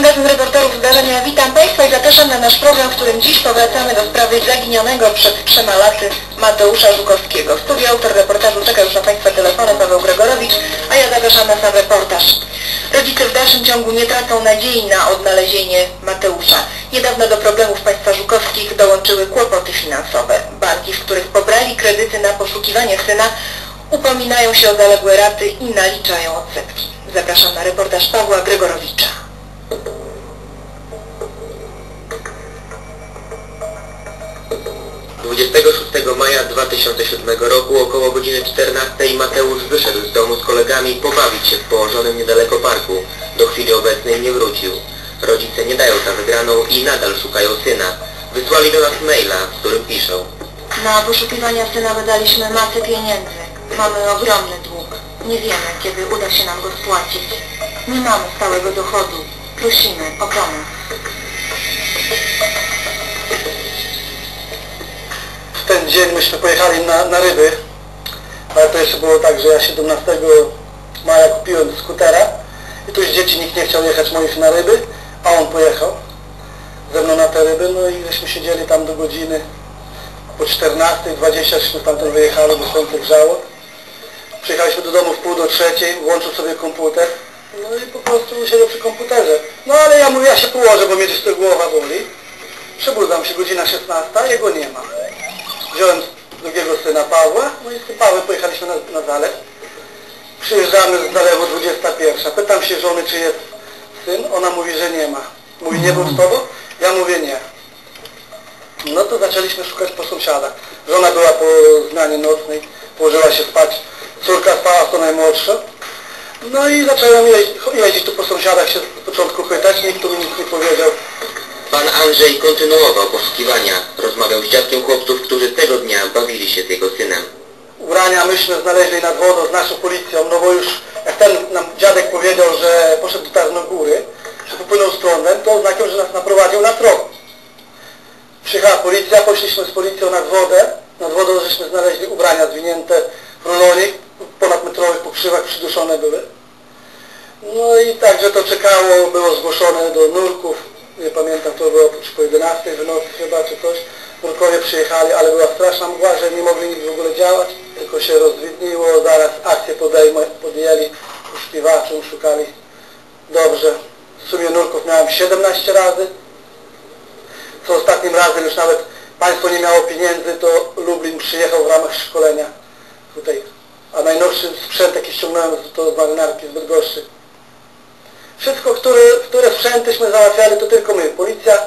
Magazyn reporterów zdarzenia. Witam Państwa i zapraszam na nasz program, w którym dziś powracamy do sprawy zaginionego przed trzema laty Mateusza Żukowskiego. W studiu autor reportażu czeka już na Państwa telefonem Paweł Gregorowicz, a ja zapraszam na sam reportaż. Rodzice w dalszym ciągu nie tracą nadziei na odnalezienie Mateusza. Niedawno do problemów państwa żukowskich dołączyły kłopoty finansowe. Banki, w których pobrali kredyty na poszukiwanie syna, upominają się o zaległe raty i naliczają odsetki. Zapraszam na reportaż Pawła Gregorowicza. 26 maja 2007 roku około godziny 14 Mateusz wyszedł z domu z kolegami pobawić się w położonym niedaleko parku. Do chwili obecnej nie wrócił. Rodzice nie dają za wygraną i nadal szukają syna. Wysłali do nas maila, w którym piszą. Na poszukiwania syna wydaliśmy masę pieniędzy. Mamy ogromny dług. Nie wiemy, kiedy uda się nam go spłacić. Nie mamy stałego dochodu. Prosimy o pomoc. W ten dzień myśmy pojechali na, na ryby, ale to jeszcze było tak, że ja 17 maja kupiłem skutera i tu już dzieci nikt nie chciał jechać moich na ryby, a on pojechał ze mną na te ryby, no i żeśmy siedzieli tam do godziny po 14.20 żeśmy stamtąd wyjechali, bo słońce grzało. Przyjechaliśmy do domu w pół do trzeciej, włączył sobie komputer, no i po prostu siedział przy komputerze. No ale ja mówię, ja się położę, bo mnie gdzieś to głowa boli. Przebudzam się, godzina 16, a jego nie ma. Wziąłem drugiego syna Pawła, no i z Pawłem pojechaliśmy na, na zalew. Przyjeżdżamy z zalewu 21. Pytam się żony, czy jest syn. Ona mówi, że nie ma. Mówi, nie był z tobą? Ja mówię, nie. No to zaczęliśmy szukać po sąsiadach. Żona była po zmianie nocnej, położyła się spać. Córka spała to najmłodsza. No i zacząłem jeździć, jeździć tu po sąsiadach się z początku pytać, nikt tu mi nic nie powiedział. Pan Andrzej kontynuował poszukiwania. Rozmawiał z dziadkiem chłopców, którzy tego dnia bawili się z jego synem. ubrania myśmy znaleźli nad wodą z naszą policją, no bo już jak ten nam dziadek powiedział, że poszedł do Tarnogóry, że popłynął z prądem, to oznakiem, że nas naprowadził na trop. Przyjechała policja, poszliśmy z policją nad wodę, nad wodą żeśmy znaleźli ubrania zwinięte w rulonik, ponad metrowych pokrzywach przyduszone były. No i także to czekało, było zgłoszone do nurków, nie pamiętam, to było po 11 w nocy chyba, czy coś. Nurkowie przyjechali, ale była straszna mgła, że nie mogli nic w ogóle działać, tylko się rozwidniło, zaraz akcję podejmą, podjęli, poszukiwaczom, szukali dobrze. W sumie nurków miałem 17 razy, co ostatnim razem już nawet państwo nie miało pieniędzy, to Lublin przyjechał w ramach szkolenia tutaj. A najnowszy sprzęt jaki ściągnąłem to z marynarki z Bydgoszczy. Wszystko, które, które sprzętyśmy załatwiali, to tylko my. Policja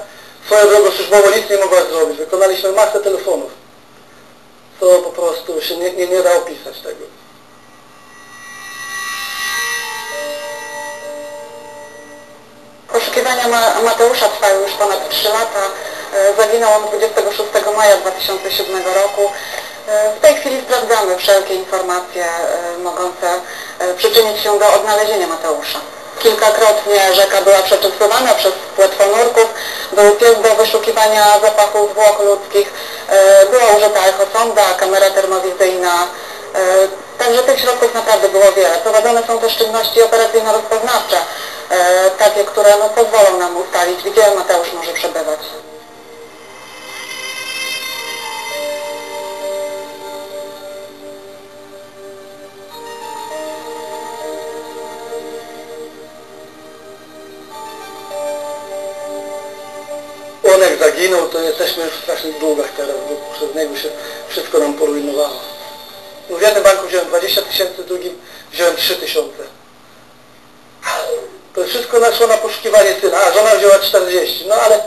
swoją drogą służbowo nic nie mogła zrobić. Wykonaliśmy masę telefonów. To po prostu się nie, nie, nie da opisać tego. Poszukiwania Ma Mateusza trwają już ponad 3 lata. E, Zaginął on 26 maja 2007 roku. E, W tej chwili sprawdzamy wszelkie informacje e, mogące przyczynić się do odnalezienia Mateusza. Kilkakrotnie rzeka była przeczysywana przez płetwonurków, był pies do wyszukiwania zapachu zwłok ludzkich, e, była użyta echosonda, kamera termowizyjna, e, Także tych środków naprawdę było wiele. Prowadzone są też czynności operacyjno-rozpoznawcze, e, takie, które no, pozwolą nam ustalić, gdzie Mateusz może przebywać. On jak zaginął, to jesteśmy już w strasznych długach teraz, bo przez niego się wszystko nam porujnowało. No W jednym banku wziąłem 20 tysięcy, w drugim wziąłem 3 tysiące. To wszystko naszło na poszukiwanie syna, a żona wzięła 40. No ale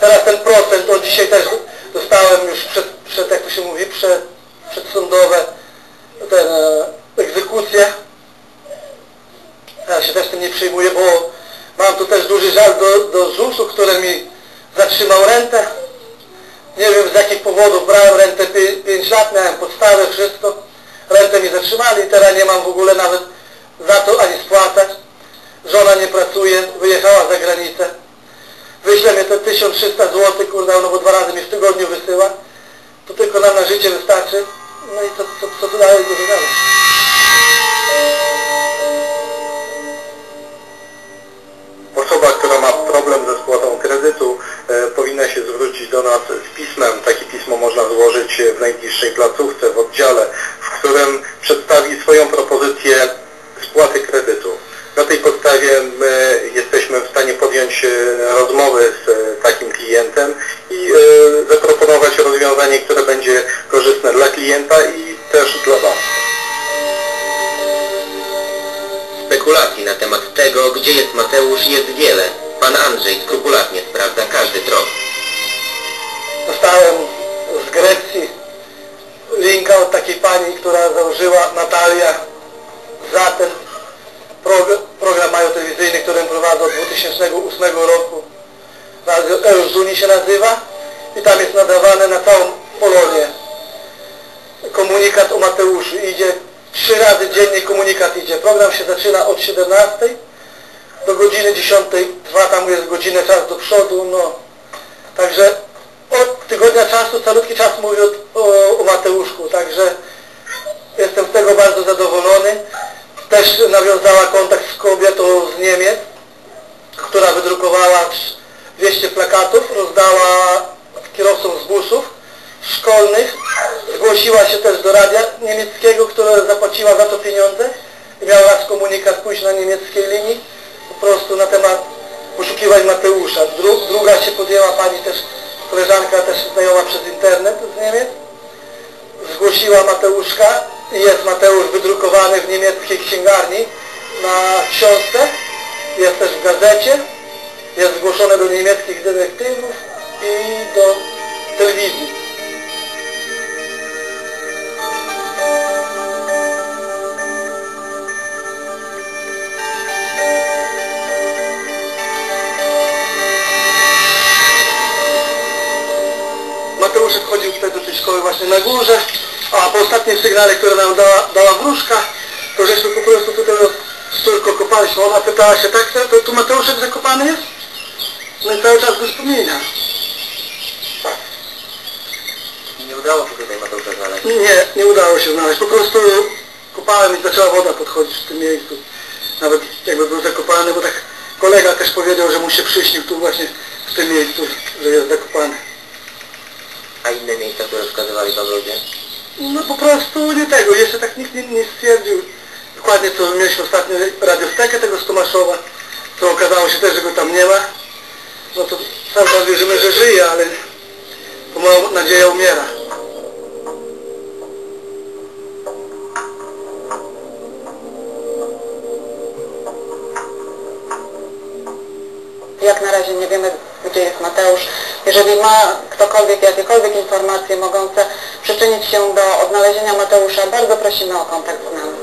teraz ten procent, o dzisiaj też dostałem już przed, przed jak to się mówi, przed, przedsądowe ten, e, egzekucję. Ja się też tym nie przejmuję, bo mam tu też duży żal do, do ZUS-u, który mi zatrzymał rentę. Nie wiem z jakich powodów brałem rentę 5 lat, miałem podstawę, wszystko. Rentę mi zatrzymali i teraz nie mam w ogóle nawet za to ani spłacać. Żona nie pracuje, wyjechała za granicę. Wyśle mnie te 1300 zł, kurde, no bo dwa razy mi w tygodniu wysyła. To tylko nam na życie wystarczy. No i co, co, co tu dalej będzie dalej? Osoba, która ma zwrócić do nas z pismem. Takie pismo można złożyć w najbliższej placówce, w oddziale, w którym przedstawi swoją propozycję spłaty kredytu. Na tej podstawie my jesteśmy w stanie podjąć e, rozmowy z e, takim klientem i e, zaproponować rozwiązanie, które będzie korzystne dla klienta i też dla Was. Spekulacji na temat tego, gdzie jest Mateusz jest wiele. Pan Andrzej skrupulatnie sprawdza każdy krok. Dostałem z Grecji linka od takiej pani, która założyła Natalia za ten prog- program mają telewizyjny, który prowadzę od 2008 roku. Radio Euzuni się nazywa i tam jest nadawane na całą Polonię. Komunikat o Mateuszu idzie trzy razy dziennie komunikat idzie. Program się zaczyna od 17 do godziny 10. Trwa tam jest godzinę czas do przodu. No. Także od tygodnia czasu, calutki czas mówię o, o, o Mateuszku, także jestem z tego bardzo zadowolony. Też nawiązała kontakt z kobietą z Niemiec, która wydrukowała 200 plakatów, rozdała kierowcom z busów szkolnych, zgłosiła się też do radia niemieckiego, które zapłaciła za to pieniądze i miała nas komunikat pójść na niemieckiej linii po prostu na temat poszukiwań Mateusza. Dru, druga się podjęła pani też, koleżanka też znajoma przez internet z Niemiec, zgłosiła Mateuszka i jest Mateusz wydrukowany w niemieckiej księgarni na książce, jest też w gazecie, jest zgłoszony do niemieckich detektywów i do telewizji. Właśnie na górze, a po ostatnim sygnale, który nam dała, dała wróżka, to żeśmy po prostu tutaj z córką kopaliśmy. Ona pytała się, tak, to tu Mateuszek zakopany jest? No i cały czas go wspomina. Nie udało się tutaj Mateusza znaleźć. Nie, nie udało się znaleźć. Po prostu kopałem i zaczęła woda podchodzić w tym miejscu. Nawet jakby był zakopany, bo tak kolega też powiedział, że mu się przyśnił tu właśnie w tym miejscu, że jest zakopany. A inne miejsca, które wskazywali Wam ludzie? No po prostu nie tego, jeszcze tak nikt nie, nie stwierdził dokładnie co mieliśmy ostatnio radiostekę tego z Tomaszowa, to okazało się też, że go tam nie ma. No to cały czas wierzymy, że żyje, ale pomału nadzieja umiera. Jak na razie nie wiemy, gdzie jest Mateusz. Jeżeli ma ktokolwiek jakiekolwiek informacje mogące przyczynić się do odnalezienia Mateusza, bardzo prosimy o kontakt z nami.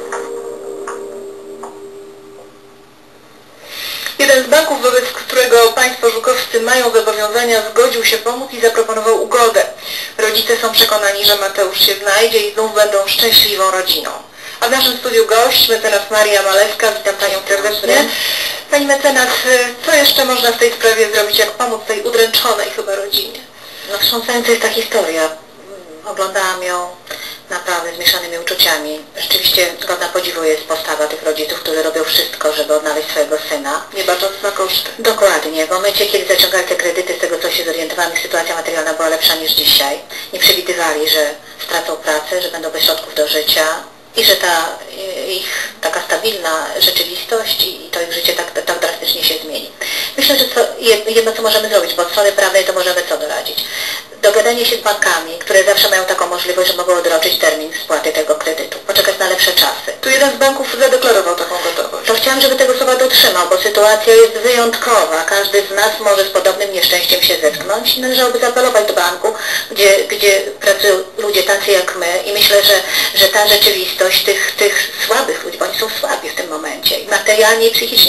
Jeden z banków, wobec którego państwo żukowscy mają zobowiązania, zgodził się pomóc i zaproponował ugodę. Rodzice są przekonani, że Mateusz się znajdzie i znów będą szczęśliwą rodziną. A w naszym studiu gość, mecenas Maria Malewska, witam Panią serdecznie. Pani mecenas, y, co jeszcze można w tej sprawie zrobić, jak pomóc tej udręczonej chyba rodzinie? No wstrząsająca jest ta historia. Oglądałam ją naprawdę z mieszanymi uczuciami. Rzeczywiście godna podziwu jest postawa tych rodziców, którzy robią wszystko, żeby odnaleźć swojego syna. Nie bacząc na koszty. Dokładnie. W momencie, kiedy zaciągali te kredyty, z tego co się zorientowałam, ich sytuacja materialna była lepsza niż dzisiaj. Nie przewidywali, że stracą pracę, że będą bez środków do życia i że ta ich taka stabilna rzeczywistość i to ich życie tak, tak drastycznie się zmieni. Myślę, że co, jed- jedno co możemy zrobić, bo od strony prawnej to możemy co doradzić. Dogadanie się z bankami, które zawsze mają taką możliwość, że mogą odroczyć termin spłaty tego kredytu, poczekać na lepsze czasy. Tu jeden z banków zadeklarował taką gotowość. To chciałam, żeby tego słowa dotrzymał, bo sytuacja jest wyjątkowa. Każdy z nas może z podobnym nieszczęściem się zetknąć. Należałoby zaapelować do banku, gdzie, gdzie pracują ludzie tacy jak my. I myślę, że, że ta rzeczywistość tych, tych słabych ludzi, bo oni są słabi w tym momencie, i materialnie i psychicznie,